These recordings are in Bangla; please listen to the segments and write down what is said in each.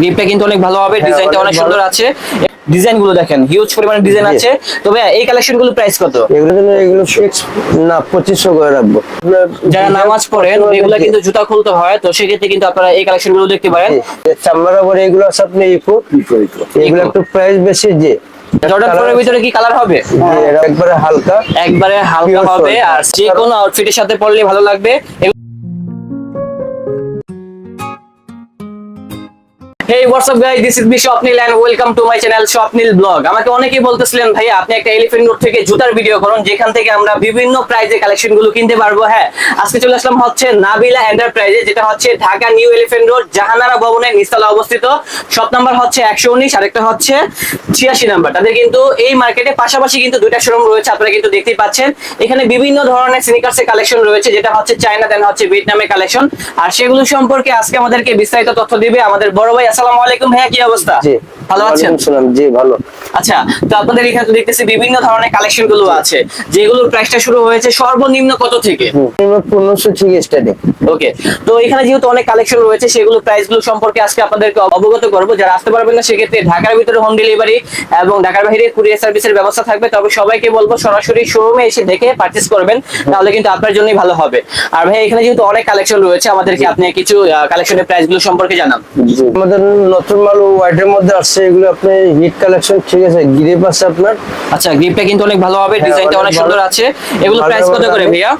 গ্রিপটা কিন্তু অনেক ভালো হবে হ্যাঁ, ডিজাইনটা অনেক অনেক সুন্দর আছে। ডিজাইনগুলো দেখেন হিউজ পরিমাণে ডিজাইন আছে। তবে এই কালেকশনগুলো প্রাইস কত? এগুলো জন্য এগুলো ফিক্স না পঁচিশশো করে রাখব। যারা নামাজ পড়েন এগুলা কিন্তু জুতা খুলতে হয় তো সেক্ষেত্রে কিন্তু আপনারা এই কালেকশনগুলো দেখতে পারেন। চামড়ার উপরে এগুলো আছে আপনি ইকো এগুলো একটু প্রাইস বেশি যে জর্ডান ফোরের ভিতরে কি কালার হবে? একবারে হালকা একবারে হালকা হবে আর যে কোনো আউটফিটের সাথে পরলে ভালো লাগবে। Hey WhatsApp guys this is me Swapnil and welcome to my channel Swapnil blog আমাকে অনেকেই বলতেছিলেন, ভাইয়া, আপনি একটা এলিফ্যান্ট রোড থেকে জুতার ভিডিও করুন, যেখান থেকে আমরা বিভিন্ন প্রাইজে কালেকশনগুলো কিনতে পারব। হ্যাঁ আজকে চলে আসলাম হচ্ছে নাবিলা এন্টারপ্রাইজে যেটা হচ্ছে Dhaka new elephant road Jahanara ভবনের নিচতলা অবস্থিত। শপ নাম্বার হচ্ছে একশো উনিশ, আরেকটা হচ্ছে ছিয়াশি নাম্বার তাদের কিন্তু এই মার্কেটে পাশাপাশি কিন্তু দুইটা শোরুম রয়েছে, আপনারা কিন্তু দেখতেই পাচ্ছেন। এখানে বিভিন্ন ধরনের স্নিকার্সের কালেকশন রয়েছে, যেটা হচ্ছে চায়না দেন হচ্ছে ভিয়েতনামের কালেকশন আর সেগুলো সম্পর্কে আজকে আমাদেরকে বিস্তারিত তথ্য দিবে আমাদের বড় ভাই আসসালামু আলাইকুম ভাইয়া কি অবস্থা? জি। ভালো আছেন? সালাম জি ভালো। আচ্ছা তো আপনাদের এখানে তো দেখতেছি বিভিন্ন ধরনের কালেকশনগুলো আছে যেগুলোর প্রাইসটা শুরু হয়েছে সর্বনিম্ন কত থেকে? পনেরোশো ঠিক স্টার্টিং ওকে তো এখানে যেহেতু অনেক কালেকশন রয়েছে সেগুলো প্রাইসগুলো সম্পর্কে আজকে আপনাদেরকে অবগত করব। যারা আসতে পারবেন না সেক্ষেত্রে ঢাকার ভিতরে হোম ডেলিভারি এবং ঢাকার বাইরে কুরিয়ার সার্ভিসের ব্যবস্থা থাকবে। তবে সবাইকে বলব সরাসরি শোরুমে এসে দেখে পারচেস করবেন তাহলে কিন্তু আপনার জন্যই ভালো হবে। আর ভাই এখানে যেহেতু অনেক কালেকশন রয়েছে আমাদেরকে আপনি কিছু কালেকশনের প্রাইসগুলো সম্পর্কে জানান। আমাদের নতুন মাল হোয়াইটের মধ্যে আসছে এগুলো আপনি হিট কালেকশন ঠিক আছে গ্রিপ আছে আপনার। আচ্ছা গ্রিপটা কিন্তু অনেক ভালো হবে হ্যাঁ, ডিজাইনটা অনেক অনেক সুন্দর আছে। এগুলো প্রাইস কত করে ভাইয়া?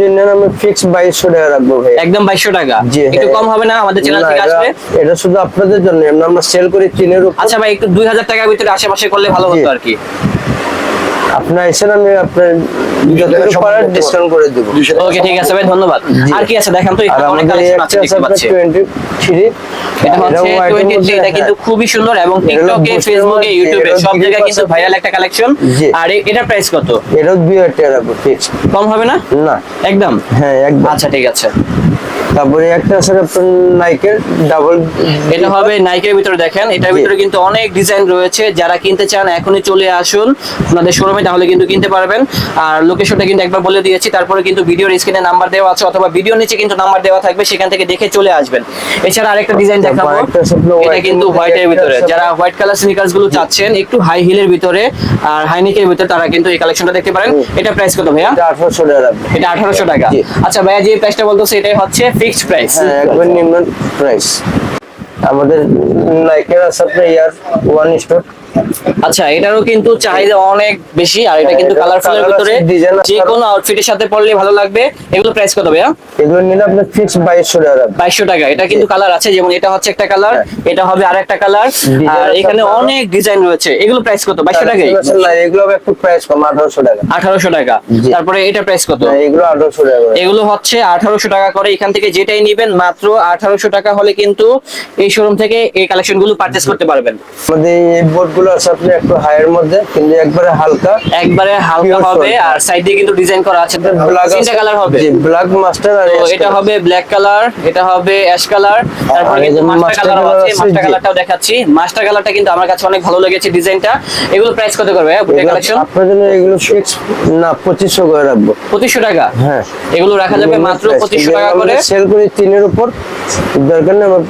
জন্য আমি ফিক্স 2200 টাকা রাখব ভাই একদম 2200 টাকা? একটু হ্যাঁ। কম হবে না? আমাদের চ্যানেল থেকে আসবে? এটা শুধু আপনাদের জন্য আমরা সেল করি চীনের উপর। আচ্ছা ভাই একটু দুই হাজার টাকার ভিতরে আশেপাশে করলে ভালো হতো আর কি। আপনার এসেন আমি আপনার ডিসকাউন্ট করে দেবো। ওকে ঠিক আছে ভাই ধন্যবাদ। আর কি আছে? দেখান তো অনেক কালেকশন আছে আছে দেখতে পাচ্ছি 23 এটা হচ্ছে 23 এটা কিন্তু। খুবই সুন্দর এবং টিকটকে ফেসবুকে ইউটিউবে সব জায়গায় কিন্তু ভাইরাল একটা কালেকশন আর এ- প্রাইস কত? এটাও দুই হাজার টাকা ফিক্স কম হবে না? না। একদম? হ্যাঁ একদম। আচ্ছা ঠিক আছে। তারপরে একটা আছে আপনার নাইকের ডাবল এটা হবে নাইকের ভিতরে দেখেন। এটার ভিতরে কিন্তু অনেক ডিজাইন রয়েছে। যারা কিনতে চান এখনই চলে আসুন। আপনাদের শোরুমে তাহলে কিন্তু কিনতে পারবেন। আর লোকেশনটা কিন্তু একবার বলে দিয়েছি। তারপরে কিন্তু ভিডিওর স্ক্রিনে নাম্বার দেওয়া আছে অথবা ভিডিও নিচে কিন্তু নাম্বার দেওয়া থাকবে সেখান থেকে দেখে চলে আসবেন। এছাড়া আরেকটা ডিজাইন দেখাবো। এটা কিন্তু হোয়াইটের ভিতরে। যারা হোয়াইট কালার স্নিকার্সগুলো চাচ্ছেন একটু হাই হিলের ভিতরে আর হাই নেকের ভিতরে তারা কিন্তু এই কালেকশনটা দেখতে পারেন। এটা প্রাইস কত ভাইয়া? আঠারোশো টাকা এটা আঠারোশো টাকা। আচ্ছা ভাইয়া যে প্রাইসটা বলতেছে এটাই হচ্ছে ফিক্সড প্রাইস হ্যাঁ একবার নিম্ন প্রাইস আমাদের নাইকের আছে আপনার ইয়ার ওয়ান স্টোর আচ্ছা এটারও কিন্তু চাহিদা অনেক বেশি আর এটা কিন্তু হ্যাঁ, কালারফুলের ভিতরে design আছে। যে কোনো আউটফিটের সাথে পরলে ভালো লাগবে। এগুলো প্রাইস কত ভাইয়া? এগুলো নিলে আপনার ফিক্স বাইশশো টাকা রাখব বাইশশো টাকা। এটা কিন্তু কালার আছে যেমন এটা হচ্ছে একটা কালার হ্যাঁ। এটা হবে আরেকটা কালার আর এখানে অনেক ডিজাইন রয়েছে। এগুলো প্রাইস কত? বাইশশো টাকাই না এগুলো হবে একটু প্রাইস কম আঠারোশো টাকা। আঠারোশো টাকা। তারপরে এটা প্রাইস কত? এগুলো আঠারোশো টাকা এগুলো হচ্ছে আঠারোশো টাকা করে। এখান থেকে যেটাই নিবেন মাত্র আঠারোশো টাকা হলে কিন্তু এই শোরুম থেকে এই কালেকশনগুলো পারচেস করতে পারবেন। আমাদের এই বোর্ড গুলো আছে আপনি একটু হাইয়ের মধ্যে কিন্তু একবারে হালকা। একবারে হালকা হবে আর সাইড কিন্তু ডিজাইন করা আছে। তিনটা কালার হবে। ব্ল্যাক মাস্টার আর এটা হবে ব্ল্যাক কালার এটা হবে অ্যাশ কালার তারপরে মাস্টার কালার আছে মাস্টার কালারটাও দেখাচ্ছি। মাস্টার কালারটা কিন্তু আমার কাছে অনেক ভালো লেগেছে ডিজাইনটা এগুলো প্রাইস কত করবে এগুলো কালেকশন আপনার জন্য এগুলো ফিক্স না পঁচিশশো করে রাখব। পঁচিশশো টাকা? হ্যাঁ। এগুলো রাখা যাবে মাত্র পঁচিশশো টাকা করে? সেল করি তিনের উপর। দরকার আমার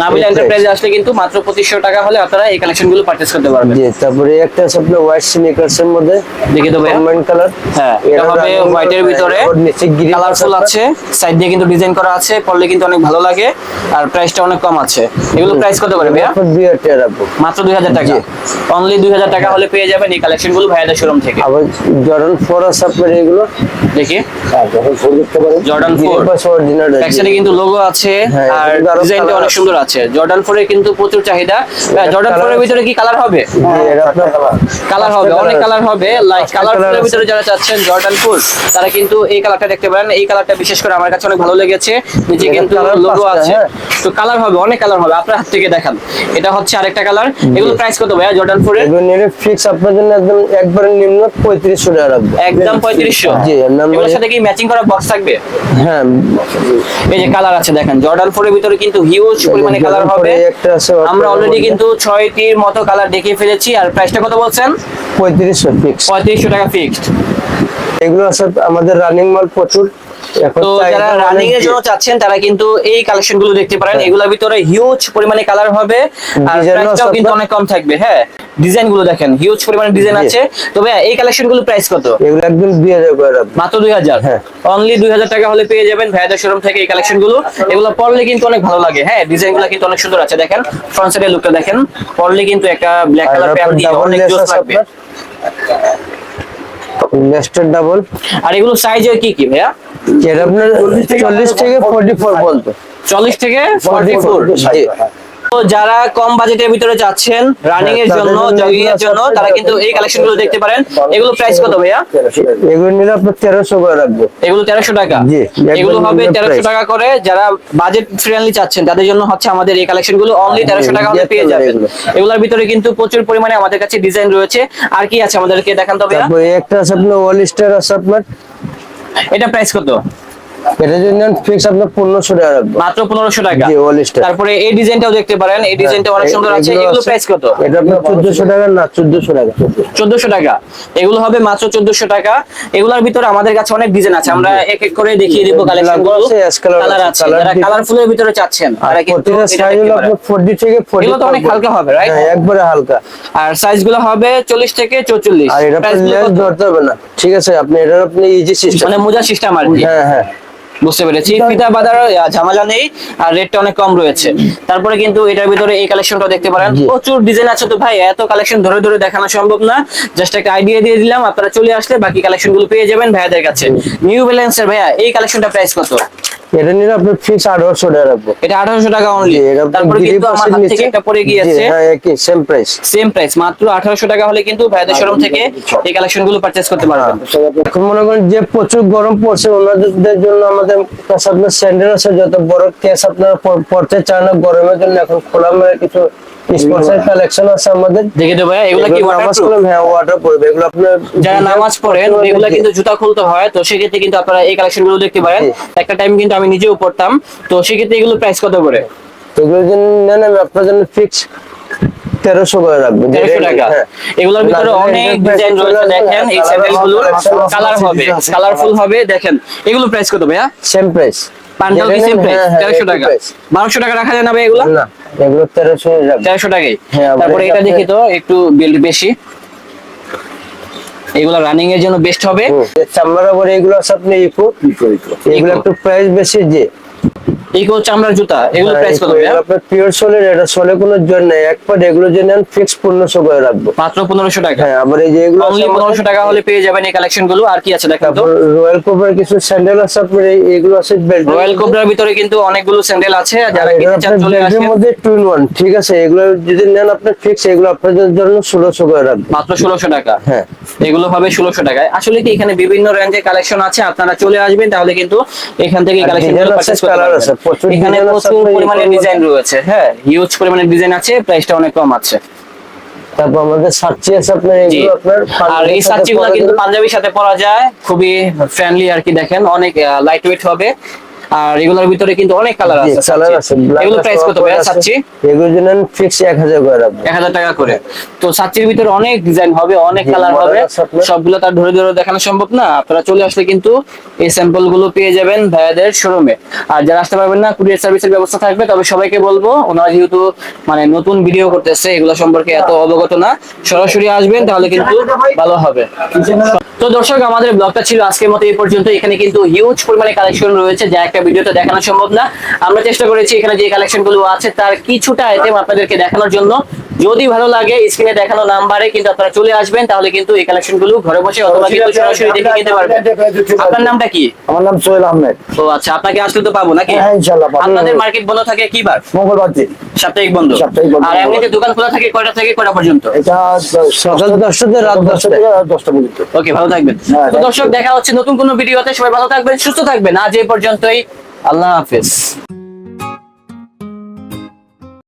নাবিল এন্টারপ্রাইজে আসলে কিন্তু মাত্র পঁচিশশো টাকা হলে আপনারা এই কালেকশনগুলো পারচেস করতে পারবেন। জি তারপরে একটা আছে আপনার হোয়াইট স্নিকার্স এর মধ্যে দেখে তো ভাইয়া। কালার হ্যাঁ এটা হবে হোয়াইটের ভিতরে। নিচে গ্রিন কালারফুল আছে। সাইড দিয়ে কিন্তু ডিজাইন করা আছে পরলে কিন্তু অনেক ভালো লাগে আর প্রাইসটা অনেক কম আছে। এগুলো প্রাইস কত করে ভাইয়া? আপনার দুই হাজার টাকা। রাখব মাত্র টাকা। অনলি দুই হাজার টাকা হলে পেয়ে যাবেন এই কালেকশনগুলো ভাইয়াদের শোরুম থেকে। আবার জর্ডন ফোর আছে আপনার এগুলো। দেখি। জর্ডন ফোর অরিজিনাল কিন্তু লোগো আছে হ্যাঁ, আর ডিজাইনটা অনেক। সুন্দর আছে। জর্ডান ফোর এর কিন্তু প্রচুর চাহিদা। জর্ডান ফোর এর ভিতরে কি কালার হবে? কালার হবে অনেক কালার হবে। লাইক কালার ফুলের আছে। ভিতরে যারা চাচ্ছেন জর্ডান ফুল তারা কিন্তু এই কালারটা দেখতে পারেন। এই কালারটা বিশেষ করে আমার কাছে অনেক ভালো লেগেছে। নিচে কিন্তু লোগো আছে। হ্যাঁ। তো কালার হবে অনেক কালার হবে। আপনার হাত থেকে দেখান। এটা হচ্ছে আরেকটা কালার এগুলো প্রাইস কত ভাইয়া জর্ডান ফোর এর? এগুলো নিলে ফিক্স আপনার জন্য একদম একবারে নিম্ন পঁয়ত্রিশশো টাকা রাখব। একদম পঁয়ত্রিশশো? জি নাম্বার এগুলোর সাথে কি ম্যাচিং করা বক্স থাকবে? হ্যাঁ। এই যে কালার আছে দেখেন। জর্ডান ফোর এর ভিতরে কিন্তু হিউজ পরিমাণে কালার হবে। আমরা অলরেডি কিন্তু ছয়টির মতো কালার দেখিয়ে ফেলেছি। আর প্রাইসটা কত বলছেন? পঁয়ত্রিশশো পঁয়ত্রিশশো টাকা ফিক্সড এগুলো আমাদের রানিং মাল প্রচুর। তো যারা রানিং এর জন্য চাচ্ছেন তারা কিন্তু এই কালেকশনগুলো দেখতে পারেন। হ্যাঁ। এগুলোর ভিতরে হিউজ পরিমাণে কালার হবে আর প্রাইসটাও কিন্তু অনেক কম থাকবে। হ্যাঁ ডিজাইনগুলো দেখেন হিউজ পরিমাণে ডিজাইন। আছে। তবে এই কালেকশনগুলো প্রাইস কত? এগুলো একদম দুই হাজার করে মাত্র দুই হাজার? হ্যাঁ। অনলি দুই হাজার টাকা হলে পেয়ে যাবেন ভাইয়াদের শোরুম থেকে এই কালেকশনগুলো এগুলো পরলে কিন্তু অনেক ভালো লাগে। হ্যাঁ ডিজাইনগুলো কিন্তু অনেক সুন্দর আছে। দেখেন ফ্রন্ট সাইডের লুকটা দেখেন। পরলে কিন্তু একটা ব্ল্যাক কালার প্যান্ট দিয়ে অনেক জোস লাগবে। নেস্টেড ডাবল আর এগুলো সাইজ কি কি ভাইয়া? আপনার চল্লিশ থেকে ফোর্টি ফোর বলতো চল্লিশ থেকে ফর্টি ফোর তো যারা কম বাজেটের ভিতরে চাচ্ছেন রানিং এর হ্যাঁ, জন্য জগিং এর জন্য তারা কিন্তু এই কালেকশনগুলো দেখতে পারেন। এগুলো প্রাইস কত ভাইয়া? এগুলো নিলে আপনার তেরোশো করে রাখব। এগুলো তেরোশো টাকা। জি, এগুলো হবে minimum তেরোশো price। টাকা করে যারা বাজেট ফ্রেন্ডলি চাচ্ছেন তাদের জন্য হচ্ছে আমাদের এই কালেকশনগুলো অনলি তেরোশো টাকা হলে পেয়ে যাবেন। এগুলোর ভিতরে কিন্তু প্রচুর পরিমাণে আমাদের কাছে ডিজাইন রয়েছে। আর কি আছে আমাদেরকে দেখান তো ভাইয়া? একটা আছে আপনার স্টার আছে আপনার। এটা প্রাইস কত? এটা যদি নেন ফিক্স আপনার পনেরোশো টাকা রাখব। মাত্র পনেরোশো টাকা। জি তারপরে এই ডিজাইনটাও দেখতে পারেন এই ডিজাইনটা অনেক সুন্দর আছে। এগুলো প্রাইস কত? এটা আপনার চোদ্দশো টাকা না চোদ্দশো টাকা। চোদ্দশো টাকা। এগুলো হবে মাত্র চোদ্দশো টাকা। এগুলোর ভিতরে আমাদের কাছে অনেক ডিজাইন আছে। আমরা এক এক করে দেখিয়ে দিব কালেকশনগুলো। কালার আছে, যারা কালারফুলের ভিতরে চাচ্ছেন আর তারা কিন্তু এটা সাইজ হলো আপনার ফোর্টি থেকে ফোর্টি এগুলো তো অনেক হালকা হবে, right? হ্যাঁ একবারে হালকা। আর সাইজগুলো হবে চল্লিশ থেকে চৌচল্লিশ। আর এটা আপনার লেস ধরতে হবে না। ঠিক আছে আপনি এটার আপনি ইজি সিস্টেম মানে মোজা সিস্টেম আর কি। হ্যাঁ হ্যাঁ। বুঝতে পেরেছি। ফিতা বাঁধার ঝামেলা নেই আর রেটটা অনেক কম রয়েছে। তারপরে কিন্তু এটার ভিতরে এই কালেকশনটা দেখতে পারেন। প্রচুর ডিজাইন আছে তো ভাই এত কালেকশন ধরে ধরে দেখানো সম্ভব না। জাস্ট একটা আইডিয়া দিয়ে দিলাম আপনারা চলে আসলে বাকি কালেকশনগুলো পেয়ে যাবেন ভাইয়াদের কাছে। নিউ ব্যালেন্সের ভাইয়া এই কালেকশনটা প্রাইস কত? এটা নিলে আপনার ফিক্স আঠারোশো টাকা রাখব। এটা আঠারোশো টাকা অনলি জি, এটা আপনার তারপরে কিন্তু আমার হাত থেকে একটা পড়ে গিয়েছে। হ্যাঁ একই সেম প্রাইস সেম প্রাইস মাত্র আঠারোশো টাকা হলে কিন্তু ভাইয়াদের শোরুম থেকে এই কালেকশনগুলো পারচেস করতে পারবেন। এখন মনে করেন যে প্রচুর গরম পড়ছে ওনাদের জন্য আমাদের কাছে আপনার স্যান্ডেল আছে যত বড় কেস আপনারা পড়তে চান না গরমের জন্য এখন খোলা মেলা কিছু স্পোর্টসের কালেকশন আছে আমাদের। দেখে তো ভাইয়া এগুলো কি নামাজ? পড়লে হ্যাঁ ওয়াটার পড়বে এগুলো আপনার যারা নামাজ পড়েন এগুলা কিন্তু জুতা খুলতে হয় তো সেক্ষেত্রে কিন্তু আপনারা এই কালেকশনগুলো দেখতে পারেন। একটা টাইম কিন্তু আমি নিজেও পড়তাম তো সেক্ষেত্রে এগুলো প্রাইস কত করে? এগুলো জন্য নেন আমি আপনার জন্য ফিক্স তেরোশো করে রাখব তেরোশো টাকা। হ্যাঁ। এগুলোর ভিতরে অনেক ডিজাইন রয়েছে দেখেন এই colour স্যান্ডেলগুলো কালার হবে কালারফুল হবে দেখেন এগুলো প্রাইস কত ভাইয়া? সেম প্রাইস পান্ডাল কি সেম প্রাইস তেরোশো টাকা। বারোশো টাকা রাখা যায় না ভাই এগুলো? না এগুলো তেরোশো রাখব। তেরোশো টাকাই। হ্যাঁ, তারপরে এটা দেখি তো একটু বিল বেশি। এগুলো রানিং এর জন্য বেস্ট হবে। চামড়া বলে এগুলো আপনি ইকো এগুলো একটু প্রাইস বেশি যে ইকো চামড়ার জুতা এগুলো প্রাইস কত ভাইয়া? আপনার পিওর সোলের এটা সোলে কোনো জোর নেই। এক পাট এগুলো যে নেন ফিক্স পনেরোশো করে রাখব। মাত্র পনেরোশো টাকা? হ্যাঁ আবার এই যে এগুলো অনলি আমাদের- পনেরোশো টাকা হলে পেয়ে যাবেন এই কালেকশনগুলো। আর কি আছে দেখেন তো? রয়্যাল কোপার কিছু স্যান্ডেল আছে আপনার এগুলো আছে বেল্ট রয়্যাল কোবরার ভিতরে কিন্তু অনেকগুলো স্যান্ডেল আছে। যারা কিনতে চান চলে আসেন। মধ্যে টু ইন ওয়ান ঠিক আছে? এগুলো যদি নেন আপনার ফিক্স এগুলো আপনাদের জন্য ষোলোশো করে রাখব। মাত্র ষোলোশো টাকা? হ্যাঁ। এগুলো হবে ষোলোশো টাকায়। আসলে কি এখানে বিভিন্ন রেঞ্জের কালেকশন আছে? আপনারা চলে আসবেন তাহলে কিন্তু এখান থেকে কালেকশন পারচেজ করতে পারবেন আছে, প্রচুর এখানে প্রচুর পরিমাণে ডিজাইন রয়েছে। হ্যাঁ হিউজ পরিমাণে ডিজাইন আছে প্রাইসটা অনেক কম আছে। তারপর আমাদের সাচ্চি আছে আপনার এগুলো আপনার আর এই সাচ্চিগুলো কিন্তু পাঞ্জাবির সাথে পরা যায় খুবই ফ্রেন্ডলি আর কি দেখেন অনেক লাইট ওয়েট হবে। আর এগুলোর ভিতরে কিন্তু অনেক কালার আছে সাচ্চি। আছে, এগুলো প্রাইস কত আছে। সাচ্চি এগুলো ফিক্স এক হাজার করে রাখব। এক হাজার টাকা করে। তো সাচ্চির ভিতরে অনেক ডিজাইন হবে অনেক কালার হবে। সবগুলো তার ধরে ধরে দেখানো সম্ভব না। আপনারা চলে আসলে কিন্তু এই স্যাম্পলগুলো পেয়ে যাবেন ভাইয়াদের শোরুমে আর যারা আসতে পারবেন না কুরিয়ার সার্ভিসের ব্যবস্থা থাকবে তবে সবাইকে বলব ওনারা যেহেতু মানে নতুন ভিডিও করতেছে এগুলো সম্পর্কে এত অবগত না সরাসরি আসবেন তাহলে কিন্তু ভালো হবে। তো দর্শক আমাদের ব্লগটা ছিল আজকের মতো এই পর্যন্ত। এখানে কিন্তু হিউজ পরিমাণে কালেকশন রয়েছে যা একটা ভিডিওতে দেখানো সম্ভব না। আমরা চেষ্টা করেছি এখানে যে কালেকশনগুলো আছে তার কিছুটা আইটেম আপনাদেরকে দেখানোর জন্য। যদি ভালো লাগে স্ক্রিনে দেখানো নাম্বারে কিন্তু আপনারা চলে আসবেন তাহলে কিন্তু এই কালেকশনগুলো ঘরে বসে অথবা কিন্তু সরাসরি দেখে নিতে পারবেন। আপনার নামটা কি? আমার নাম সোহেল আহমেদ। ও আচ্ছা আপনাকে আসলে তো পাবো নাকি? হ্যাঁ, ইনশাল্লাহ আপনাদের মার্কেট বন্ধ থাকে কি বার মঙ্গলবার দিন। সাপ্তাহিক বন্ধ। সাপ্তাহিক বন্ধ। আর এমনিতে দোকান খোলা থাকে কয়টা থেকে কয়টা পর্যন্ত? এটা সকাল দশটা থেকে রাত দশটা। দশটা থেকে রাত দশটা পর্যন্ত। ওকে ভালো থাকবেন। হ্যাঁ, তো দর্শক দেখা হচ্ছে নতুন কোনো ভিডিওতে। সবাই ভালো থাকবেন সুস্থ থাকবেন। আজ এই পর্যন্তই। আল্লাহ হাফেজ।